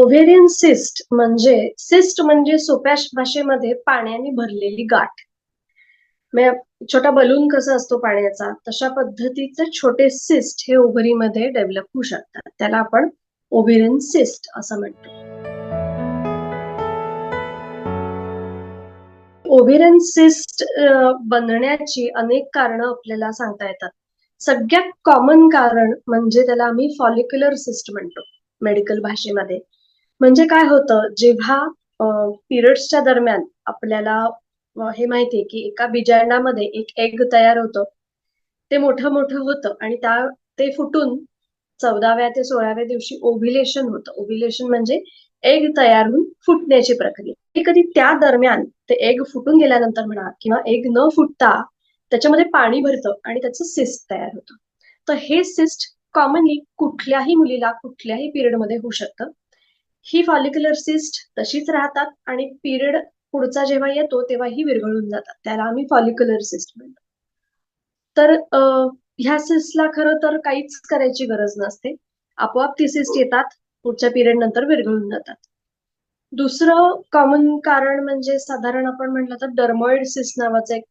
Ovarian cyst म्हणजे cyst म्हणजे सोप्या भाषेमध्ये पाण्याने भरलेली गाठ. म्हणजे छोटा बलून कसा असतो पाण्याचा? तशा पद्धतीचे छोटे सिस्ट हे ओव्हरीमध्ये डेव्हलप होऊ शकतात. त्याला आपण ओव्हेरियन सिस्ट असं म्हणतो. ओव्हेरियन सिस्ट बनण्याची अनेक कारणं आपल्याला सांगता येतात. सगळ्यात कॉमन कारण म्हणजे त्याला आम्ही फॉलिक्युलर सिस्ट म्हणतो. मेडिकल भाषेमध्ये. म्हणजे काय होतं जेव्हा पिरियड्सच्या दरम्यान आपल्याला हे माहितीये की एका बिजारणामध्ये एक एग तयार होतं. ते मोठं मोठं होतं आणि त्या ते फुटून चौदाव्या ते सोळाव्या दिवशी ओव्हिलेशन होतं. ओव्हिलेशन म्हणजे एग तयार होऊन फुटण्याची प्रक्रिया. कधी त्या दरम्यान ते एग फुटून गेल्यानंतर म्हणा किंवा एग न फुटता त्याच्यामध्ये पाणी भरतं आणि त्याचं सिस्ट तयार होतं. तर हे सिस्ट कॉमनली कुठल्याही मुलीला कुठल्याही पिरियडमध्ये होऊ शकतं. ही फॉलिक्युलर सिस्ट तशीच राहतात आणि पिरियड पुढचा जेव्हा येतो तेव्हा ही विरघळून जातात. त्याला आम्ही फॉलिक्युलर सिस्ट म्हणतो. तर ह्या सिस्टला खरं तर काहीच करायची गरज नसते. आपोआप ती सिस्ट येतात पुढच्या पिरियड नंतर विरघळून जातात. दुसरं कॉमन कारण म्हणजे साधारण आपण म्हटलं तर डर्मॉइड सिस्ट नावाचं एक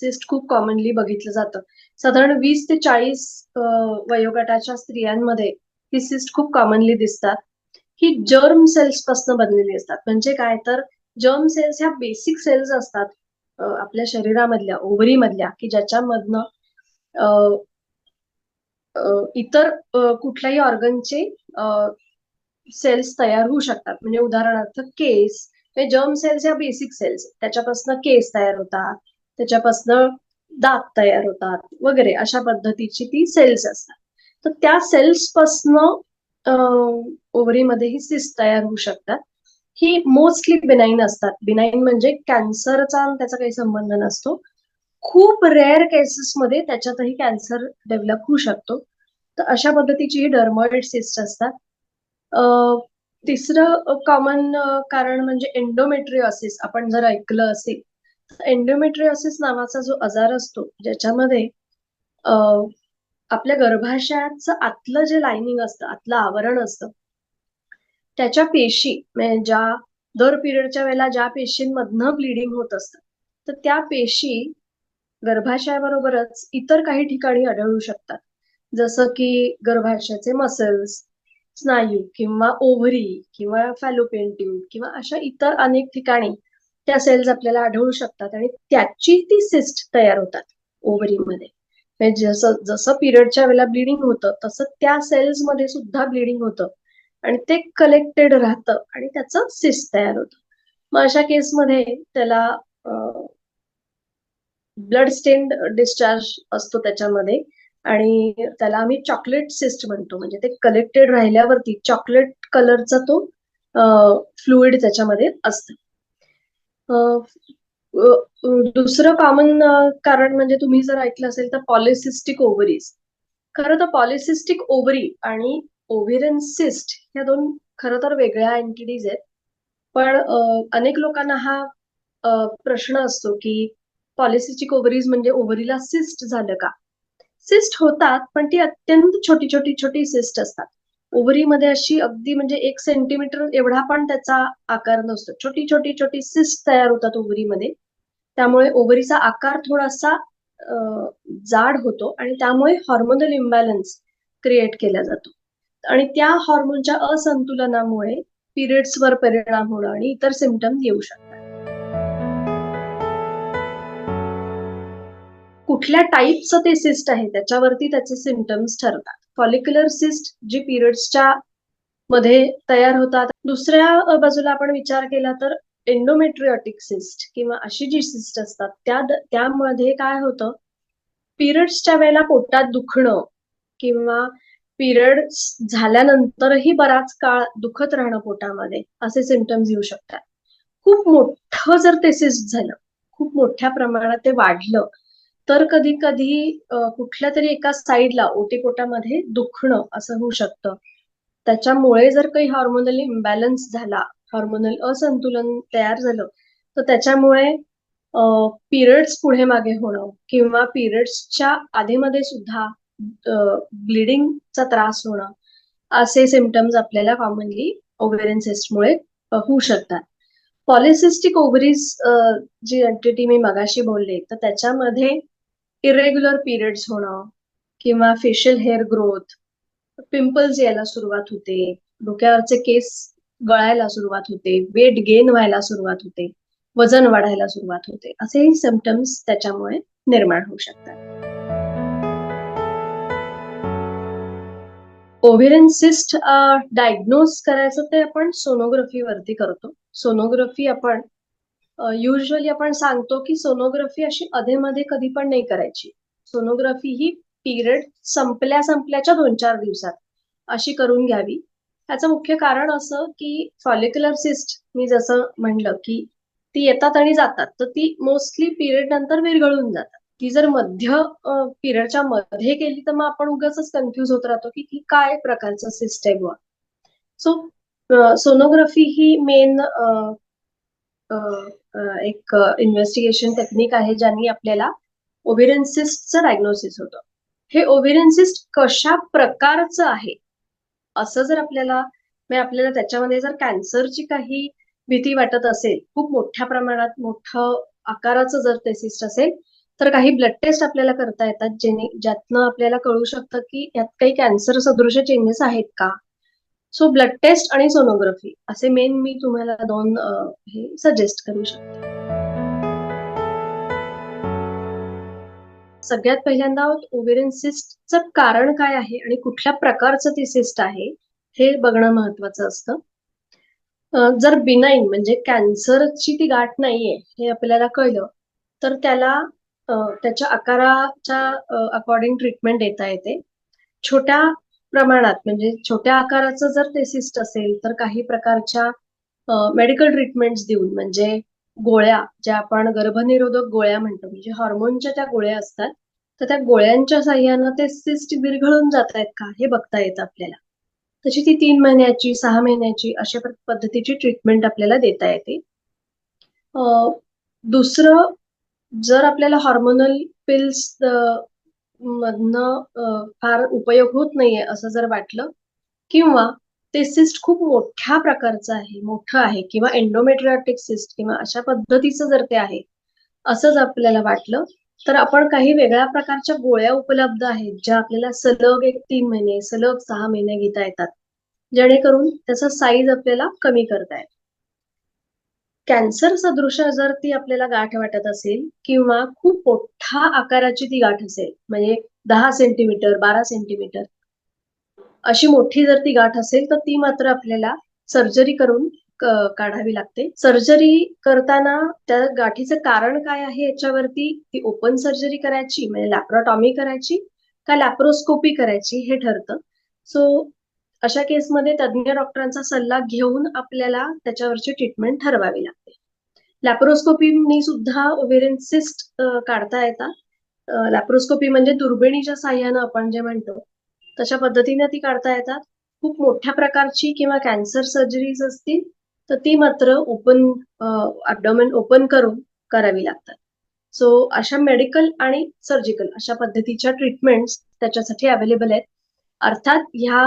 सिस्ट खूप कॉमनली बघितलं जातं. साधारण वीस ते चाळीस वयोगटाच्या स्त्रियांमध्ये ही सिस्ट खूप कॉमनली दिसतात. ही जर्म सेल्सपासून बनलेली असतात. म्हणजे काय? तर जर्म सेल्स ह्या बेसिक सेल्स असतात आपल्या शरीरामधल्या ओवरी मधल्या की ज्याच्यामधनं इतर कुठल्याही ऑर्गनचे सेल्स तयार होऊ शकतात. म्हणजे उदाहरणार्थ केस जर्म सेल्स ह्या बेसिक सेल्स त्याच्यापासून केस तयार होतात त्याच्यापासून दात तयार होतात वगैरे अशा पद्धतीची ती सेल्स असतात. तर त्या सेल्स पासनं ही सिस्ट तयार होऊ शकतात. ही मोस्टली बिनाईन असतात. बिनाईन म्हणजे कॅन्सरचा त्याचा काही संबंध नसतो. खूप रेअर केसेसमध्ये त्याच्यातही कॅन्सर डेव्हलप होऊ शकतो. तर अशा पद्धतीची ही डर्मॉइड सिस्ट असतात. तिसरं कॉमन कारण म्हणजे एन्डोमेट्रिओसिस आपण जर ऐकलं असेल तर एन्डोमेट्रिओसिस नावाचा जो आजार असतो ज्याच्यामध्ये आपल्या गर्भाशयाचं आतलं जे लाइनिंग असतं आतलं आवरण असतं त्याच्या पेशी म्हणजे ज्या दर पिरियडच्या वेळेला ज्या पेशींमधनं ब्लिडिंग होत असतं तर त्या पेशी गर्भाशयाबरोबरच इतर काही ठिकाणी आढळू शकतात. जसं की गर्भाशयाचे मसल्स स्नायू किंवा ओव्हरी किंवा फॅलोपियन ट्यूब किंवा अशा इतर अनेक ठिकाणी त्या सेल्स आपल्याला आढळू शकतात आणि त्याची ती सिस्ट तयार होतात ओव्हरीमध्ये म्हणजे जसं जसं पिरियडच्या वेळेला ब्लिडिंग होतं तसं त्या सेल्समध्ये सुद्धा ब्लिडिंग होतं. आणि ते कलेक्टेड राहतं आणि त्याचं सिस्ट तयार होतं. मग अशा केसमध्ये त्याला ब्लड स्टेन डिस्चार्ज असतो त्याच्यामध्ये आणि त्याला आम्ही चॉकलेट सिस्ट म्हणतो. म्हणजे ते कलेक्टेड राहिल्यावरती चॉकलेट कलरचा तो फ्लुइड त्याच्यामध्ये असतं. दुसरं कॉमन कारण म्हणजे तुम्ही जर ऐकलं असेल तर पॉलिसिस्टिक ओव्हरीज खरं तर पॉलिसिस्टिक ओव्हरी आणि ओव्हेरियन सिस्ट ह्या दोन खरं तर वेगळ्या एंटिटीज आहेत. पण अनेक लोकांना हा प्रश्न असतो की पॉलिसिस्टिक ओव्हरीज म्हणजे ओव्हरीला सिस्ट झालं का? सिस्ट होतात पण ती अत्यंत छोटी छोटी छोटी सिस्ट असतात. ओव्हरीमध्ये अशी अगदी म्हणजे एक सेंटीमीटर एवढा पण त्याचा आकार नसतो. छोटी छोटी छोटी सिस्ट तयार होतात ओव्हरीमध्ये त्यामुळे ओव्हरीचा आकार थोडासा जाड होतो आणि त्यामुळे हॉर्मोनल इम्बॅलन्स क्रिएट केला जातो. आणि त्या हॉर्मोनच्या असंतुलनामुळे पिरियड्सवर परिणाम होणं आणि इतर सिमटम येऊ शकतात. कुठल्या टाईपचं ते सिस्ट आहे त्याच्यावरती त्याचे सिमटम्स ठरतात. फॉलिक्युलर सिस्ट जी पिरियड्सच्या मध्ये तयार होतात. दुसऱ्या बाजूला आपण विचार केला तर एंडोमेट्रिओटिक सिस्ट किंवा अशी जी सिस्ट असतात त्या त्यामध्ये काय होतं? पिरियड्सच्या वेळेला पोटात दुखणं किंवा पिरियड झाल्यानंतरही बराच काळ दुखत राहणं पोटामध्ये असे सिमटम्स येऊ शकतात. खूप मोठं जर ते सिस्ट झालं खूप मोठ्या प्रमाणात ते वाढलं तर कधी कधी कुठल्या तरी एका साईडला ओटीपोटामध्ये दुखणं असं होऊ शकतं. त्याच्यामुळे जर काही हॉर्मोनल इम्बॅलन्स झाला हॉर्मोनल असंतुलन तयार झालं तर त्याच्यामुळे पिरियड्स पुढे मागे होणं किंवा पिरियड्सच्या आधीमध्ये सुद्धा ब्लिडिंगचा त्रास होणं असे सिमटम्स आपल्याला कॉमनली ओव्हेरियन सिस्टमुळे होऊ शकतात. पॉलिसिस्टिक ओव्हरीज जी एंटिटी मी मगाशी बोलले तर त्याच्यामध्ये इरेग्युलर पिरियड्स होणं किंवा फेशियल हेअर ग्रोथ पिंपल्स यायला सुरुवात होते डोक्यावरचे केस गळायला सुरुवात होते वेट गेन व्हायला सुरुवात होते वजन वाढायला सुरुवात होते असेही सिमटम्स त्याच्यामुळे निर्माण होऊ शकतात. ओव्हेरियन सिस्ट डायग्नोज करायचं ते आपण सोनोग्राफी वरती करतो. सोनोग्राफी आपण युजली आपण सांगतो की सोनोग्राफी अशी अधेमध्ये कधी पण नाही करायची. सोनोग्राफी ही पिरियड संपल्या संपल्याच्या दोन चार दिवसात अशी करून घ्यावी. त्याचं मुख्य कारण असं की फॉलिक्युलर सिस्ट मी जसं म्हणलं की ती येतात आणि जातात तर ती मोस्टली पिरियड नंतर विरघळून जातात. ती जर मध्य पिरियडच्या मध्ये केली तर मग आपण उगाच कन्फ्युज होत राहतो की ती काय प्रकारचं सिस्ट आहे बुवा. सो सोनोग्राफी ही मेन एक इन्व्हेस्टिगेशन टेक्निक आहे ज्यांनी आपल्याला ओव्हेरियन डायग्नोसिस होतं. हे ओव्हेरियन कशा प्रकारचं आहे? असं जर आपल्याला म्हणजे आपल्याला त्याच्यामध्ये जर कॅन्सरची काही भीती वाटत असेल खूप मोठ्या प्रमाणात मोठं आकाराचं जर ते सिस्ट असेल तर काही ब्लड टेस्ट आपल्याला करता येतात जेणे ज्यातनं आपल्याला कळू शकतं की यात काही कॅन्सर सदृश चेंजेस आहेत का? सो ब्लड टेस्ट आणि सोनोग्राफी असे मेन मी तुम्हाला दोन हे सजेस्ट करू शकते. सगळ्यात पहिल्यांदा ओव्हेरियन सिस्टचं कारण काय आहे आणि कुठल्या प्रकारचं ती सिस्ट आहे हे बघणं महत्वाचं असतं. जर बिनाईन म्हणजे कॅन्सरची ती गाठ नाहीये हे आपल्याला कळलं तर त्याला त्याच्या आकाराच्या अकॉर्डिंग ट्रीटमेंट देता येते. छोट्या प्रमाणात म्हणजे छोट्या आकाराचं जर ते सिस्ट असेल तर काही प्रकारच्या मेडिकल ट्रीटमेंट्स देऊन म्हणजे गोळ्या ज्या आपण गर्भनिरोधक गोळ्या म्हणतो म्हणजे हॉर्मोनच्या त्या गोळ्या असतात तर त्या गोळ्यांच्या साह्यानं ते सिस्ट विरघळून जात आहेत का हे बघता येतं आपल्याला. तशी ती तीन महिन्याची सहा महिन्याची अशा पद्धतीची ट्रीटमेंट आपल्याला देता येते. दुसरं जर आपल्याला हॉर्मोनल पिल्स मधनं फार उपयोग होत नाहीये असं जर वाटलं किंवा ते सिस्ट खूप मोठ्या प्रकारचं आहे मोठं आहे किंवा एन्डोमेट्रियाटिक सिस्ट किंवा अशा पद्धतीचं जर ते आहे असंच आपल्याला वाटलं तर आपण काही वेगळ्या प्रकारच्या गोळ्या उपलब्ध आहेत ज्या आपल्याला सलग एक तीन महिने सलग सहा महिने घेता येतात जेणेकरून त्याचा साईज आपल्याला कमी करता येतो कॅन्सर सदृश जर ती आपल्याला गाठ वाटत असेल किंवा खूप मोठ्या आकाराची ती गाठ असेल म्हणजे दहा सेंटीमीटर बारा सेंटीमीटर अशी मोठी जर ती गाठ असेल तर ती मात्र आपल्याला सर्जरी करून काढावी लागते. सर्जरी करताना त्या गाठीचं कारण काय आहे याच्यावरती ती ओपन सर्जरी करायची म्हणजे लॅप्रोटॉमी करायची का लॅप्रोस्कोपी करायची हे ठरतं. सो अशा केसमध्ये तज्ज्ञ डॉक्टरांचा सल्ला घेऊन आपल्याला त्याच्यावरची ट्रीटमेंट ठरवावी लागते. लॅप्रोस्कोपीनी सुद्धा ओव्हेरियन सिस्ट काढता येतात. लॅप्रोस्कोपी म्हणजे दुर्बिणीच्या साह्यानं आपण जे म्हणतो तशा पद्धतीने ती काढता येतात. खूप मोठ्या प्रकारची किंवा कॅन्सर सर्जरीज असतील तर ती मात्र ओपन अबडॉमेन ओपन करून करावी लागतात. सो अशा मेडिकल आणि सर्जिकल अशा पद्धतीच्या ट्रीटमेंट्स त्याच्यासाठी अवेलेबल आहेत. अर्थात ह्या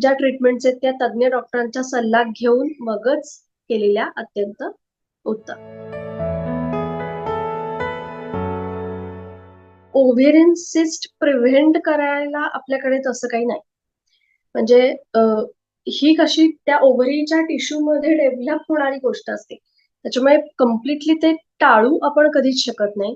ज्या ट्रीटमेंट्स आहेत त्या तज्ज्ञ डॉक्टरांचा सल्ला घेऊन मगच केलेल्या अत्यंत उत्तम. ओव्हेरियन सिस्ट प्रिव्हेंट करायला आपल्याकडे तसं काही नाही. म्हणजे ही कशी त्या ओव्हरीच्या टिश्यू मध्ये डेव्हलप होणारी गोष्ट असते. त्याच्यामुळे कम्प्लिटली ते टाळू आपण कधीच शकत नाही.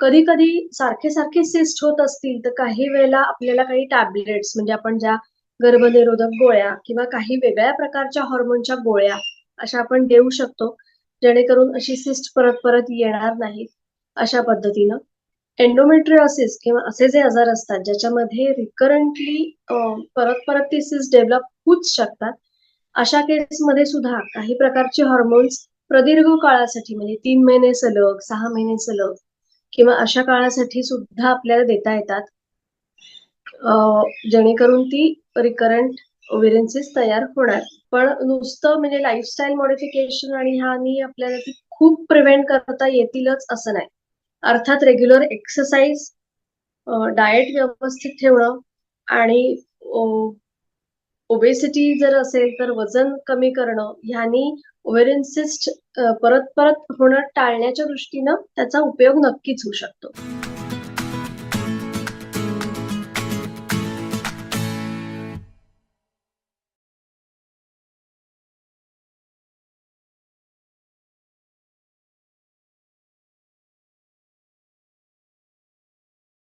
कधी कधी सारखे सारखे सिस्ट होत असतील तर काही वेळेला आपल्याला काही टॅबलेट्स म्हणजे आपण ज्या गर्भनिरोधक गोळ्या किंवा काही वेगळ्या प्रकारच्या हॉर्मोनच्या गोळ्या अशा आपण देऊ शकतो जेणेकरून अशी सिस्ट परत परत येणार नाही अशा पद्धतीनं. एन्डोमेट्रिओसिस किंवा असे जे आजार असतात ज्याच्यामध्ये रिकरंटली परत परत ती डेव्हलप होऊच शकतात. अशा केसमध्ये सुद्धा काही प्रकारचे हॉर्मोन्स प्रदीर्घ काळासाठी म्हणजे तीन महिने सलग सहा महिने सलग किंवा अशा काळासाठी सुद्धा आपल्याला देता येतात. जेणेकरून ती रिकरंट ओव्हेरियन्सेस तयार होणार. पण नुसतं म्हणजे लाईफस्टाईल मॉडिफिकेशन आणि ह्यानी आपल्याला ती खूप प्रिव्हेंट करता येतीलच असं नाही. अर्थात रेग्युलर एक्सरसाइज डाएट व्यवस्थित ठेवणं आणि ओबेसिटी जर असेल तर वजन कमी करणं ह्यानी ओव्हेरियन सिस्ट परत परत होणं टाळण्याच्या दृष्टीनं त्याचा उपयोग नक्कीच होऊ शकतो.